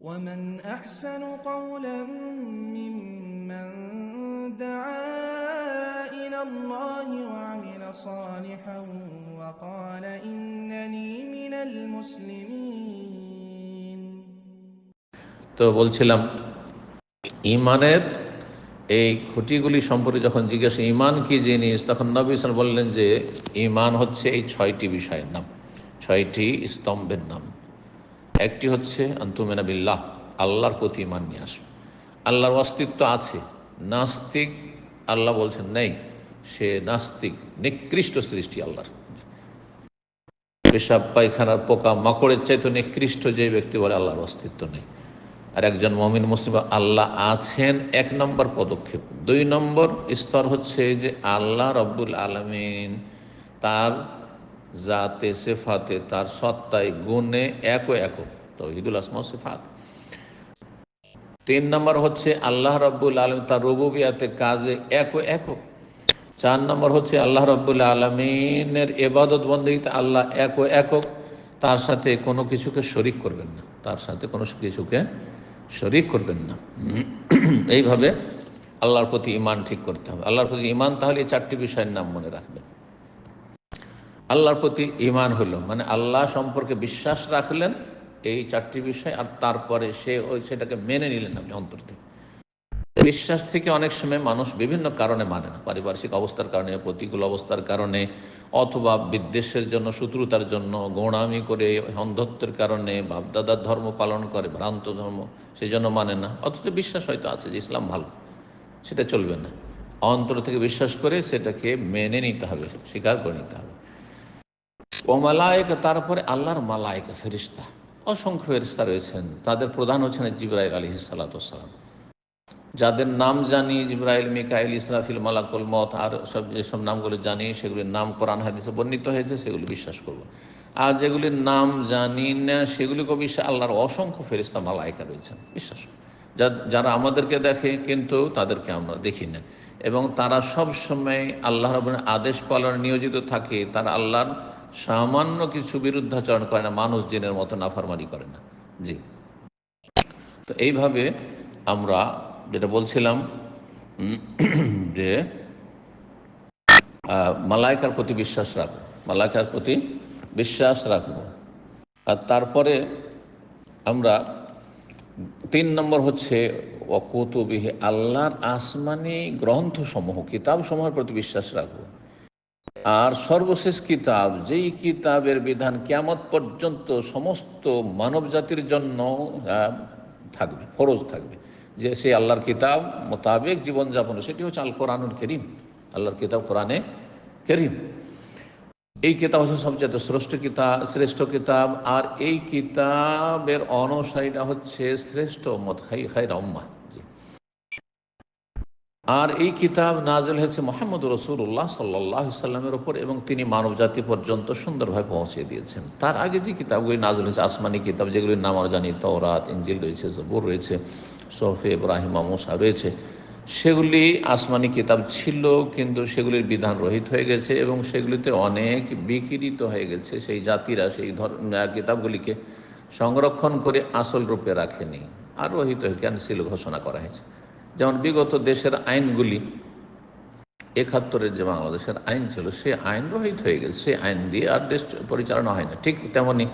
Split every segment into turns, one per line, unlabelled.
ومن أحسن قولا ممن دعا إلى الله وعمل صالحا وقال إنني من المسلمين
তো বলছিলাম ইমানের এই খুঁটিগুলি সম্পর্কে যখন জিজ্ঞাসা ইমান কি জিনিস তখন নবী ইসলাম বললেন যে ইমান হচ্ছে এই ছয়টি বিষয়ের নাম ছয়টি স্তম্ভের নাম একটি হচ্ছে, আন্তুমেনা বিল্লাহ, আল্লাহর প্রতি ইমান নিয়ে আসবে। আল্লাহর অস্তিত্ব আছে, নাস্তিক, আল্লাহ বলছেন নেই, সে নাস্তিক, নিকৃষ্ট সৃষ্টি আল্লাহর। পেশাব, পায়খানার, পোকা, মাকড়ের চাইতে নিকৃষ্ট যে ব্যক্তি বলে, আল্লাহর অস্তিত্ব নেই। আর একজন মমিন, মুসলিম, আল্লাহ আছেন, এক নম্বর পদক্ষেপ। দুই নম্বর স্তর হচ্ছে যে আল্লাহ রব্বুল আলমিন, তার জাতে সেফাতে, তার সত্তায় গুণে এক ও একক তহিদুল আসমা সেফাত। তিন নম্বর হচ্ছে আল্লাহ রব্বুল আলম তার রবুবিয়াতে কাজে এক ও একক চার নম্বর হচ্ছে আল্লাহ রব্বুল আলমিনের এবাদত বন্দীতে আল্লাহ এক ও একক তার সাথে কোনো কিছুকে শরিক করবেন না। তার সাথে কোনো কিছুকে শরিক করবেন না। এইভাবে আল্লাহর প্রতি ইমান ঠিক করতে হবে। আল্লাহর প্রতি ইমান তাহলে এই চারটি বিষয়ের নাম মনে রাখবেন। আল্লাহর প্রতি ইমান হলো। মানে আল্লাহ সম্পর্কে বিশ্বাস রাখলেন এই চারটি বিষয়, আর তারপরে সে ওই সেটাকে মেনে নিলেন আপনি অন্তর থেকে। বিশ্বাস থেকে অনেক সময় মানুষ বিভিন্ন কারণে মানে না। পারিপার্শ্বিক অবস্থার কারণে, প্রতিকূল অবস্থার কারণে, অথবা বিদ্বেষের জন্য, শত্রুতার জন্য, গোড়ামি করে অন্ধত্বের কারণে, বাপদাদার ধর্ম পালন করে, ভ্রান্ত ধর্ম, সেই জন্য মানে না। অথচ বিশ্বাস হয়তো আছে যে ইসলাম ভালো, সেটা চলবে না। অন্তর থেকে বিশ্বাস করে সেটাকে মেনে নিতে হবে, স্বীকার করে নিতে হবে। ও মালায়ক, তারপরে আল্লাহর মালায়কা ফেরিস্তা অসংখ্য ফেরিস্তা রয়েছেন। তাদের প্রধান হচ্ছেন জিব্রাইল আলী সালাতাম যাদের নাম জানি, জিব্রাইল, মিকাইল, ইসরাফিল, মালাকুল মত আর সব যেসব নামগুলো জানি, সেগুলির নাম কোরআন হাদিসে বর্ণিত হয়েছে, সেগুলি বিশ্বাস করব। আর যেগুলির নাম জানি না, সেগুলিকে বিশ্বাস আল্লাহর অসংখ্য ফেরিস্তা মালায়কা রয়েছেন। বিশ্বাস যারা আমাদেরকে দেখে, কিন্তু তাদেরকে আমরা দেখি না। এবং তারা সব সময় আল্লাহ আদেশ পালনে নিয়োজিত থাকে। তারা আল্লাহর সামান্য কিছু বিরুদ্ধাচরণ করে না, মানুষ জিনের মতো নাফারমারি করে না। জি। তো এইভাবে আমরা যেটা বলছিলাম যে মালাইকার প্রতি বিশ্বাস রাখব মালাইকার প্রতি বিশ্বাস রাখব। আর তারপরে আমরা তিন নম্বর হচ্ছে অকুতুবিহে আল্লাহর আসমানি গ্রন্থসমূহ কিতাব সমূহের প্রতি বিশ্বাস রাখব। আর সর্বশেষ কিতাব, যেই কিতাবের বিধান কেমত পর্যন্ত সমস্ত মানব জাতির জন্য থাকবে, ফরজ থাকবে। যে সেই আল্লাহর কিতাব মোতাবেক জীবনযাপন, সেটি হচ্ছে আল কোরআনুল করিম। আল্লাহর কিতাব কোরআনে করিম। এই কিতাব হচ্ছে সবচেয়ে শ্রেষ্ঠ কিতাব শ্রেষ্ঠ কিতাব, আর এই কিতাবের অনুসারীটা হচ্ছে শ্রেষ্ঠ মত খাই খাই রম্মা আর এই কিতাব নাজেল হয়েছে মোহাম্মদ রসুল্লাহ সাল্লাহ সাল্লামের ওপর এবং তিনি মানব জাতি পর্যন্ত সুন্দরভাবে পৌঁছে দিয়েছেন। তার আগে যে কিতাবগুলি নাজল হয়েছে, আসমানি কিতাব, যেগুলির নাম আমরা জানি, তওরাত ইঞ্জিল রয়েছে, জবুর রয়েছে সোফে ইব্রাহিমা মুসা রয়েছে, সেগুলি আসমানি কিতাব ছিল, কিন্তু সেগুলির বিধান রহিত হয়ে গেছে এবং সেগুলিতে অনেক বিকৃত হয়ে গেছে। সেই জাতিরা সেই কিতাবগুলিকে সংরক্ষণ করে আসল রূপে রাখেনি। আর রহিত হয়ে ক্যান্সেল ঘোষণা করা হয়েছে? যেমন বিগত দেশের আইনগুলি, একাত্তরের যে বাংলাদেশের আইন ছিল, সে আইন রহিত হয়ে গেছে। সে আইন দিয়ে আর দেশ পরিচালনা হয় না। ঠিক তেমনি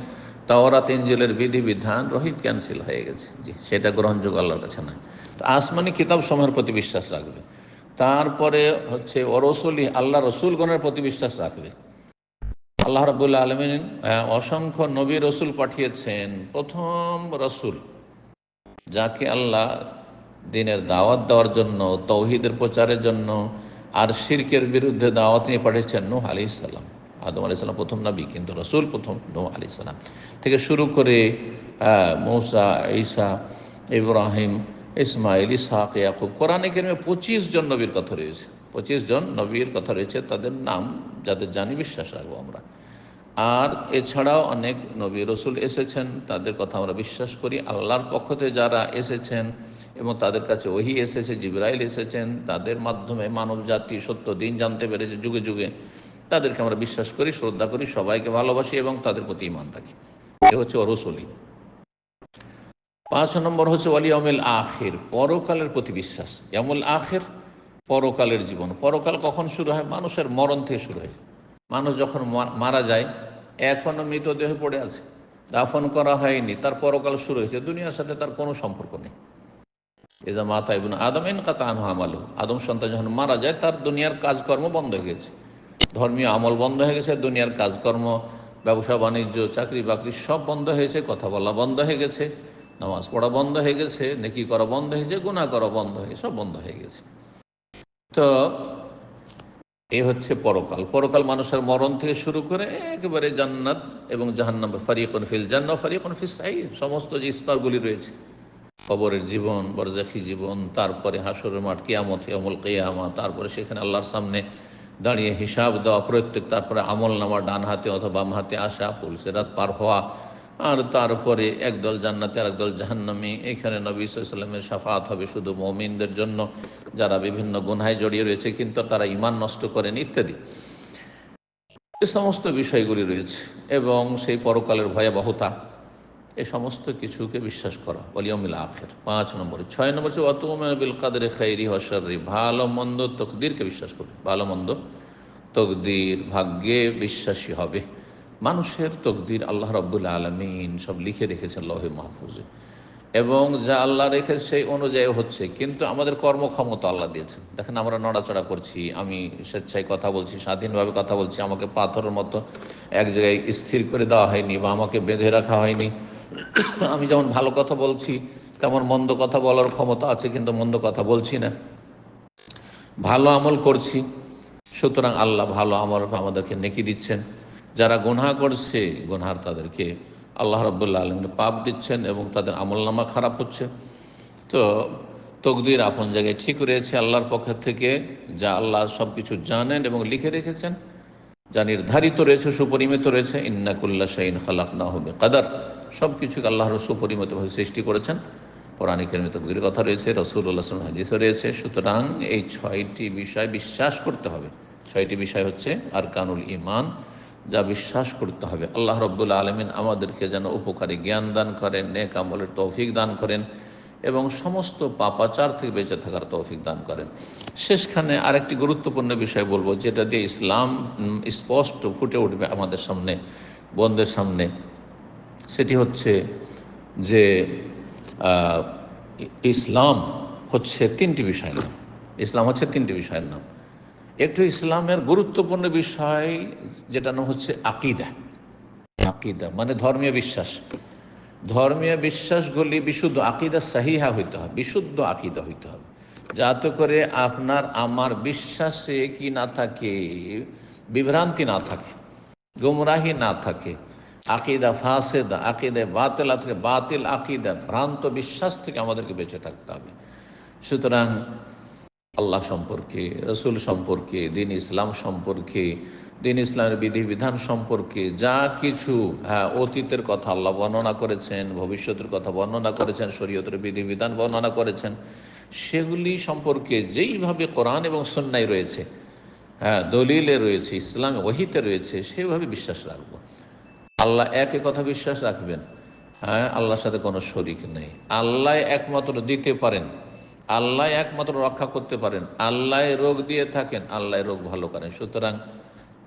তাওরাত ইঞ্জিলের বিধিবিধান রহিত ক্যান্সেল হয়ে গেছে। জি, সেটা গ্রহণযোগ্য আল্লাহর কাছে না তো আসমানি কিতাব সময়ের প্রতি বিশ্বাস রাখবে। তারপরে হচ্ছে অরসলি আল্লাহ রসুলগণের প্রতি বিশ্বাস রাখবে। আল্লাহ রবুল্লা আলমিন অসংখ্য নবী রসুল পাঠিয়েছেন। প্রথম রসুল যাকে আল্লাহ দিনের দাওয়াত দেওয়ার জন্য, তৌহিদের প্রচারের জন্য, আর শির্কের বিরুদ্ধে দাওয়াত নিয়ে পাঠিয়েছেন নূহ আলি ইসাল্লাম আদম আলি সাল্লাম প্রথম নবী, কিন্তু রসুল প্রথম নূহ আলি সাল্লাম থেকে শুরু করে মৌসা, ঈসা, ইব্রাহিম ইসমাইল ইসাক ইয়াকুব, কোরআনে কেরমে পঁচিশ জন নবীর কথা রয়েছে। পঁচিশ জন নবীর কথা রয়েছে, তাদের নাম যাদের জানি বিশ্বাস রাখব আমরা। আর এছাড়াও অনেক নবী রসুল এসেছেন, তাদের কথা আমরা বিশ্বাস করি। আল্লাহর পক্ষ থেকে যারা এসেছেন এবং তাদের কাছে ওহি এসেছে, জিব্রাইল এসেছেন, তাদের মাধ্যমে মানব জাতি সত্য, দিন জানতে পেরেছে যুগে যুগে, তাদেরকে আমরা বিশ্বাস করি, শ্রদ্ধা করি, সবাইকে ভালোবাসি এবং তাদের প্রতি ইমান রাখি। এ হচ্ছে অরসলি পাঁচ নম্বর হচ্ছে অলি অমিল আখের, পরকালের প্রতি বিশ্বাস। এমল আখের, পরকালের জীবন। পরকাল কখন শুরু হয়? মানুষের মরণ থেকে শুরু হয়। মানুষ যখন মারা যায় এখনও মৃতদেহ পড়ে আছে। দাফন করা হয়নি, তার পরকাল শুরু হয়েছে। দুনিয়ার সাথে তার কোনো সম্পর্ক নেই। এজা মাতা ইবন আদম এন কাতা আনহু আমালু আদম সন্তান যখন মারা যায়, তার দুনিয়ার কাজকর্ম বন্ধ হয়ে গেছে। ধর্মীয় আমল বন্ধ হয়ে গেছে, দুনিয়ার কাজকর্ম, ব্যবসা, বাণিজ্য, চাকরি, বাকরি সব বন্ধ হয়েছে কথা বলা বন্ধ হয়ে গেছে, নামাজ পড়া বন্ধ হয়ে গেছে, নেকি করা বন্ধ হয়েছে গুণা করা বন্ধ হয়ে সব বন্ধ হয়ে গেছে। তো এ হচ্ছে পরকাল। পরকাল মানুষের মরণ থেকে শুরু করে একেবারে জান্নাত এবং জাহান্নাম। ফারিকুন ফিল জান্না ফারিকুন ফিল সাই সমস্ত যে স্তরগুলি রয়েছে। কবরের জীবন, বরজাখি জীবন, তারপরে হাসরের মাঠ, কিয়ামত আমল কেয়ামা, তারপরে সেখানে আল্লাহর সামনে দাঁড়িয়ে হিসাব দেওয়া প্রত্যেক, তারপরে আমল নামা ডান হাতে অথবা বাম হাতে আসা পুলিশের রাত পার হওয়া আর তারপরে একদল জান্নাতে আর একদল জাহান্নামি। এখানে নবী সাল্লামের সাফাত হবে শুধু মমিনদের জন্য, যারা বিভিন্ন গুনহায় জড়িয়ে রয়েছে, কিন্তু তারা ইমান নষ্ট করেন, ইত্যাদি। এ সমস্ত বিষয়গুলি রয়েছে, এবং সেই পরকালের ভয়াবহতা, এ সমস্ত কিছুকে বিশ্বাস করা। অলিয়মিল আখের, পাঁচ নম্বরে। ছয় নম্বর হচ্ছে অতমিল কাদের খাইরি হসরি ভালো মন্দ তকদিরকে বিশ্বাস করবে। ভালো মন্দ তকদির ভাগ্যে বিশ্বাসী হবে। মানুষের তকদির আল্লাহ রব্বুল আলমিন সব লিখে রেখেছেন লহে মাহফুজে। এবং যা আল্লাহ রেখে সেই অনুযায়ী হচ্ছে, কিন্তু আমাদের কর্মক্ষমতা আল্লাহ দিয়েছেন। দেখেন আমরা নড়াচড়া করছি, আমি স্বেচ্ছায় কথা বলছি, স্বাধীনভাবে কথা বলছি, আমাকে পাথরের মতো এক জায়গায় স্থির করে দেওয়া হয়নি বা আমাকে বেঁধে রাখা হয়নি। আমি যেমন ভালো কথা বলছি, তেমন মন্দ কথা বলার ক্ষমতা আছে, কিন্তু মন্দ কথা বলছি না। ভালো আমল করছি, সুতরাং আল্লাহ ভালো আমল আমাদেরকে নেকি দিচ্ছেন। যারা গুনহা করছে, গুনহার তাদেরকে আল্লাহ রব্বুল্লা আলমিন পাপ দিচ্ছেন এবং তাদের আমলনামা খারাপ হচ্ছে। তো তকদির আপন জায়গায় ঠিক রয়েছে, আল্লাহর পক্ষ থেকে যা আল্লাহ সব কিছু জানেন এবং লিখে রেখেছেন, যা নির্ধারিত রয়েছে, সুপরিমিত রয়েছে। ইন্নাকুল্লা শাইন খালাক না হবে কাদার সব কিছু আল্লাহর সুপরিমিতভাবে সৃষ্টি করেছেন। পৌরাণিক তকদির কথা রয়েছে রসুল্লাহ হাদিসও রয়েছে। সুতরাং এই ছয়টি বিষয় বিশ্বাস করতে হবে। ছয়টি বিষয় হচ্ছে আর কানুল ইমান যা বিশ্বাস করতে হবে। আল্লাহ রব্বুল্লা আলমিন আমাদেরকে যেন উপকারী জ্ঞান দান করেন, নেক আমলের তৌফিক দান করেন এবং সমস্ত পাপাচার থেকে বেঁচে থাকার তৌফিক দান করেন। শেষখানে আরেকটি গুরুত্বপূর্ণ বিষয় বলব, যেটা দিয়ে ইসলাম স্পষ্ট ফুটে উঠবে আমাদের সামনে, বন্ধের সামনে। সেটি হচ্ছে যে ইসলাম হচ্ছে তিনটি বিষয়ের নাম। ইসলাম হচ্ছে তিনটি বিষয়ের নাম। একটু ইসলামের গুরুত্বপূর্ণ বিষয় যেটা হচ্ছে আকিদা। আকিদা মানে ধর্মীয় বিশ্বাস। ধর্মীয় বিশ্বাসগুলি বিশুদ্ধ আকিদা সাহিহা হইতে হবে, বিশুদ্ধ আকিদা হইতে হবে। যাতে করে আপনার, আমার বিশ্বাসে কি না থাকে, বিভ্রান্তি না থাকে, গুমরাহি না থাকে, আকিদা ফাসেদা, আকিদে বাতিলা থেকে বাতিল আকিদা, ভ্রান্ত বিশ্বাস থেকে আমাদেরকে বেঁচে থাকতে হবে। সুতরাং আল্লাহ সম্পর্কে, রসুল সম্পর্কে, দিন ইসলাম সম্পর্কে, দিন ইসলামের বিধিবিধান সম্পর্কে যা কিছু হ্যাঁ অতীতের কথা আল্লাহ বর্ণনা করেছেন, ভবিষ্যতের কথা বর্ণনা করেছেন, শরীয়তের বিধিবিধান বর্ণনা করেছেন, সেগুলি সম্পর্কে যেইভাবে কোরআন এবং সন্ন্যায় রয়েছে হ্যাঁ দলিলে রয়েছে, ইসলাম ওহিতে রয়েছে, সেভাবে বিশ্বাস রাখব। আল্লাহ একে কথা বিশ্বাস রাখবেন হ্যাঁ আল্লাহর সাথে কোনো শরিক নেই। আল্লাহ একমাত্র দিতে পারেন। আল্লাহ একমাত্র রক্ষা করতে পারেন। আল্লাহ রোগ দিয়ে থাকেন, আল্লাহ রোগ ভালো করেন। সুতরাং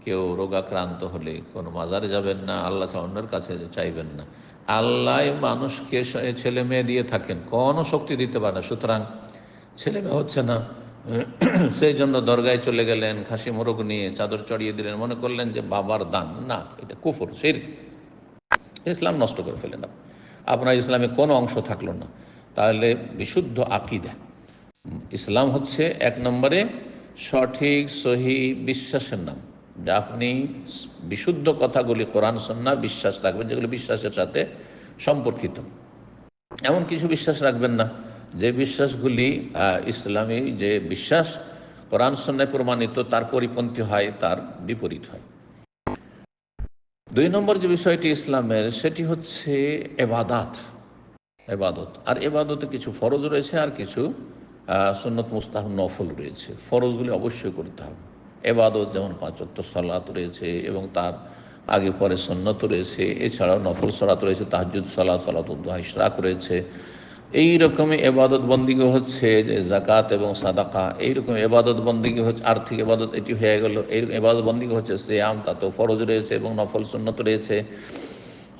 কেউ রোগাক্রান্ত হলে কোনো মাজারে যাবেন না, আল্লাহ অন্যের কাছে চাইবেন না। আল্লাহ মানুষকে ছেলে মেয়ে দিয়ে থাকেন, কোনো শক্তি দিতে পারে না। সুতরাং ছেলে মেয়ে হচ্ছে না। সেই জন্য দরগায় চলে গেলেন, খাসি মোরগ নিয়ে চাদর চড়িয়ে দিলেন, মনে করলেন যে বাবার দান। না, এটা কুফর সেই ইসলাম নষ্ট করে ফেলেন আপনি। আপনার ইসলামে কোনো অংশ থাকল না। তাহলে বিশুদ্ধ আকিদা। ইসলাম হচ্ছে এক নম্বরে সঠিক, সহি, বিশ্বাসের নাম। যে আপনি বিশুদ্ধ কথাগুলি কোরআন সন্না বিশ্বাস রাখবেন, যেগুলি বিশ্বাসের সাথে সম্পর্কিত। এমন কিছু বিশ্বাস রাখবেন না, যে বিশ্বাসগুলি ইসলামী যে বিশ্বাস, কোরআন সন্ন্যায় প্রমাণিত, তার পরিপন্থী হয়, তার বিপরীত হয়। দুই নম্বর যে বিষয়টি ইসলামের, সেটি হচ্ছে এবাদাত। এবাদত। আর এবাদতে কিছু ফরজ রয়েছে, আর কিছু সুন্নত মুস্তাহ নফল রয়েছে। ফরজগুলি অবশ্যই করতে হবে। এবাদত যেমন পাঁচত্ব সালাত রয়েছে এবং তার আগে পরে সন্ন্যত রয়েছে, এছাড়াও নফল সলাত রয়েছে তাহাজুদ সলা সলাতুদ্দোহা ইশরাক রয়েছে। এই রকমই এবাদত বন্দিগি হচ্ছে, যে জাকাত এবং সাদাকা এইরকম এবাদত বন্দিগি হচ্ছে, আর্থিক এবাদত এটি হয়ে গেল, এই এবাদত বন্দিগি হচ্ছে সে আম তাতেও ফরজ রয়েছে এবং নফল সুন্নত রয়েছে।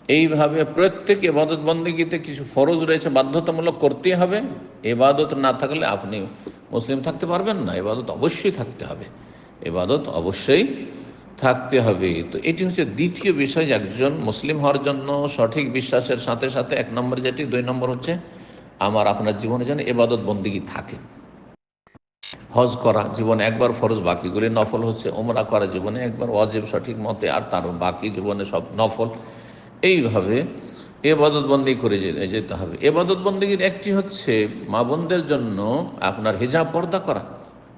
এইভাবে প্রত্যেক এবাদত বন্দিগিতে কিছু ফরজ রয়েছে, বাধ্যতামূলক করতেই হবে। এবাদত না থাকলে আপনি মুসলিম থাকতে পারবেন না এবাদত অবশ্যই থাকতে হবে। এবাদত অবশ্যই থাকতে হবে। তো এটি হচ্ছে দ্বিতীয় বিষয় একজন মুসলিম হওয়ার জন্য সঠিক বিশ্বাসের সাথে সাথে এক নম্বর যেটি, দুই নম্বর হচ্ছে আমার আপনার জীবনে যেন এবাদত বন্দিগি থাকে। হজ করা জীবনে একবার ফরজ, বাকিগুলি নফল হচ্ছে। ওমরা করা জীবনে একবার অজেব সঠিক মতে, আর তার বাকি জীবনে সব নফল। এইভাবে এবাদত বন্দি করে যেতে হবে। এবাদত বন্দিগির একটি হচ্ছে মা বোনদের জন্য আপনার হেজাব পর্দা করা।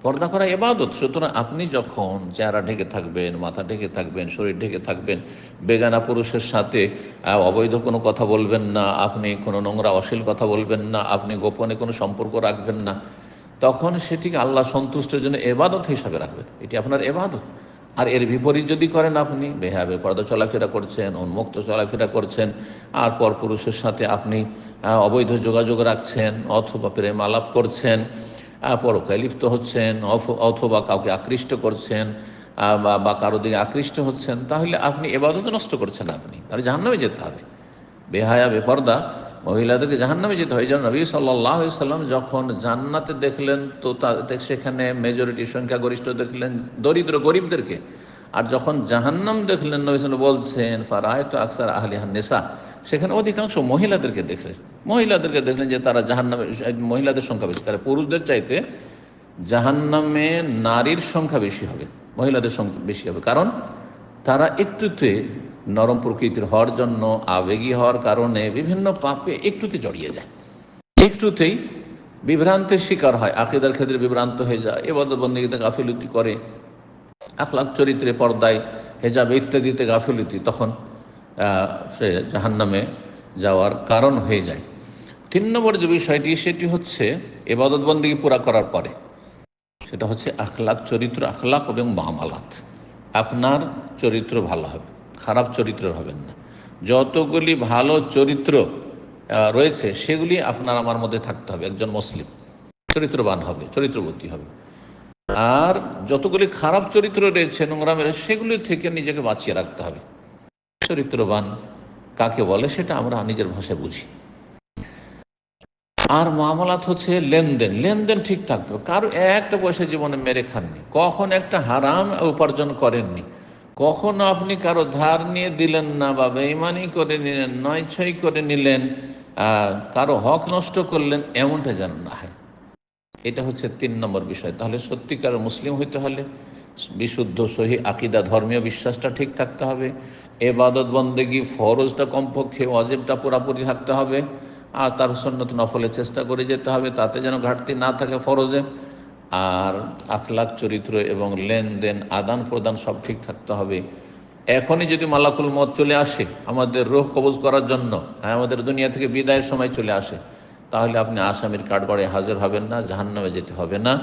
পর্দা করা এবাদত। সুতরাং আপনি যখন চেহারা ঢেকে থাকবেন, মাথা ঢেকে থাকবেন, শরীর ঢেকে থাকবেন, বেগানা পুরুষের সাথে অবৈধ কোনো কথা বলবেন না, আপনি কোনো নোংরা, অশ্লীল কথা বলবেন না, আপনি গোপনে কোনো সম্পর্ক রাখবেন না, তখন সেটিকে আল্লাহ সন্তুষ্টের জন্য এবাদত হিসাবে রাখবেন। এটি আপনার এবাদত। আর এর বিপরীত যদি করেন আপনি বেহাবে পর্দা চলাফেরা করছেন, উন্মুক্ত চলাফেরা করছেন, আর পর পুরুষের সাথে আপনি অবৈধ যোগাযোগ রাখছেন, অথবা প্রেম আলাপ করছেন পরকায় লিপ্ত হচ্ছেন অথ- অথবা কাউকে আকৃষ্ট করছেন বা বা কারও দিকে আকৃষ্ট হচ্ছেন, তাহলে আপনি এবাদত নষ্ট করছেন আপনি। তাহলে জাহান্নামে যেতে হবে। বেহায়া বেপর্দা মহিলাদেরকে জাহান্নামে যেতে হয়। জন্য নবী সাল্লাহ সাল্লাম যখন জান্নাতে দেখলেন, তো সেখানে মেজরিটি সংখ্যা গরিষ্ঠ দেখলেন, দরিদ্র গরিবদেরকে। আর যখন জাহান্নাম দেখলেন, নবী বলছেন ফারায় তো আকসার আহলিহান নেশা সেখানে অধিকাংশ মহিলাদেরকে দেখলেন। মহিলাদেরকে দেখলেন যে তারা জাহান্নামে, মহিলাদের সংখ্যা বেশি। তারা পুরুষদের চাইতে জাহান্নামে নারীর সংখ্যা বেশি হবে। মহিলাদের সংখ্যা বেশি হবে। কারণ তারা একটুতে নরম প্রকৃতির হওয়ার জন্য, আবেগী হওয়ার কারণে বিভিন্ন পাপে একটুতে জড়িয়ে যায়। একটুতেই বিভ্রান্তের শিকার হয়, আকিদার ক্ষেত্রে বিভ্রান্ত হয়ে যায় এবাদত বন্দীতে গাফিলতি করে। আখলাখ চরিত্রে পর্দায় হেজাব ইত্যাদিতে গাফিলতি, তখন সে জাহান্নামে যাওয়ার কারণ হয়ে যায়। তিন নম্বর যে বিষয়টি, সেটি হচ্ছে এবাদত বন্দী পুরা করার পরে। সেটা হচ্ছে আখলাক চরিত্র আখলাক এবং মামালাত। আপনার চরিত্র ভালো হবে। খারাপ চরিত্র হবেন না। যতগুলি ভালো চরিত্র রয়েছে, সেগুলি আপনার আমার মধ্যে থাকতে হবে, একজন মুসলিম। চরিত্রবান হবে চরিত্রবতী হবে। আর যতগুলি খারাপ চরিত্র রয়েছে নোংরামের সেগুলি থেকে নিজেকে বাঁচিয়ে রাখতে হবে। চরিত্রবান কাকে বলে, সেটা আমরা নিজের ভাষায় বুঝি। আর মামলাত হচ্ছে লেনদেন। লেনদেন ঠিক থাকবে। কারও একটা পয়সা জীবনে মেরে খাননি। কখন একটা হারাম উপার্জন করেননি। কখনো আপনি কারও ধার নিয়ে দিলেন না বা বেইমানি করে নিলেন নয় ছয় করে নিলেন কারও হক নষ্ট করলেন, এমনটা যেন না হয়। এটা হচ্ছে তিন নম্বর বিষয়। তাহলে সত্যিকার মুসলিম হইতে হলে বিশুদ্ধ, সহি আকিদা, ধর্মীয় বিশ্বাসটা ঠিক থাকতে হবে। এবাদত, বন্দেগি, ফরজটা কমপক্ষে অজেবটা পুরাপুরি থাকতে হবে। আর তার সন্ন্যত নফলের চেষ্টা করে যেতে হবে, তাতে যেন ঘাটতি না থাকে ফরজে। আর আখলাখ, চরিত্র এবং লেনদেন, আদান প্রদান সব ঠিক থাকতে হবে। এখনই যদি মালাকুল মত চলে আসে, আমাদের রোহ কবজ করার জন্য হ্যাঁ আমাদের দুনিয়া থেকে বিদায়ের সময় চলে আসে, তাহলে আপনি আসামির কাঠগড়ে হাজির হবেন না, জাহান্নামে যেতে হবে না।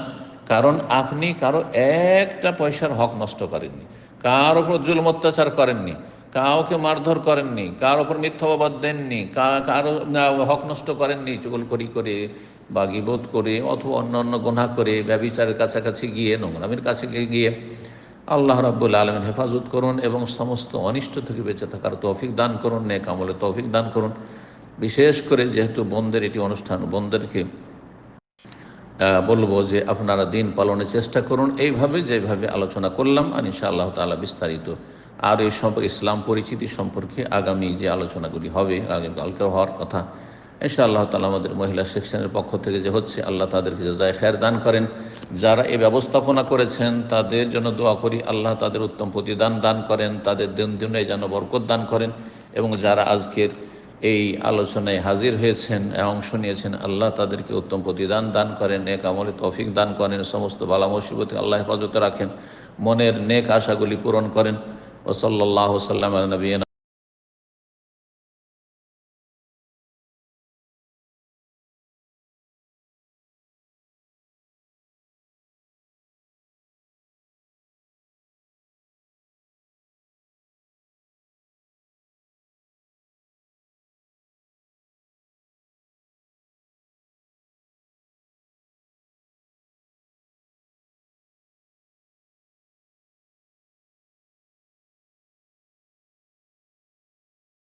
কারণ আপনি কারও একটা পয়সার হক নষ্ট করেননি, কার ওপর জুলম, অত্যাচার করেননি, কাউকে মারধর করেননি, কার ওপর মিথ্যাবাদ দেননি কারও হক নষ্ট করেননি, চুগলখড়ি করে বা গিবোধ করে অথবা অন্য অন্য গোনা করে ব্যবিচারের কাছাকাছি গিয়ে নোংরামির কাছে গিয়ে আল্লাহ রাব্বুল আলমের হেফাজত করুন এবং সমস্ত অনিষ্ট থেকে বেঁচে থাকার তৌফিক দান করুন নেক আমলে তৌফিক দান করুন। বিশেষ করে যেহেতু বোনদের এটি অনুষ্ঠান বোনদেরকে আহ, বলব যে আপনারা দিন পালনের চেষ্টা করুন। এইভাবে যেভাবে আলোচনা করলাম আর ইনশাআল্লাহ তাআলা বিস্তারিত আর এই সম্পর্কে ইসলাম পরিচিতি সম্পর্কে আগামী যে আলোচনাগুলি হবে আগামীকালকে হওয়ার কথা ইনশাআল্লাহ তালা আমাদের মহিলা সেকশনের পক্ষ থেকে যে হচ্ছে আল্লাহ তাদেরকে যায় খের দান করেন। যারা এই ব্যবস্থাপনা করেছেন, তাদের জন্য দোয়া করি, আল্লাহ তাদের উত্তম প্রতিদান দান করেন, তাদের দিন দিনে যেন বরকত দান করেন এবং যারা আজকের এই আলোচনায় হাজির হয়েছেন, অংশ নিয়েছেন, আল্লাহ তাদেরকে উত্তম প্রতিদান দান করেন, নেক আমলে তফিক দান করেন, সমস্ত বালা মুসিবতে আল্লাহ হেফাজতে রাখেন, মনের নেক আশাগুলি পূরণ করেন। ওসল্লাহ সাল্লাম নবীন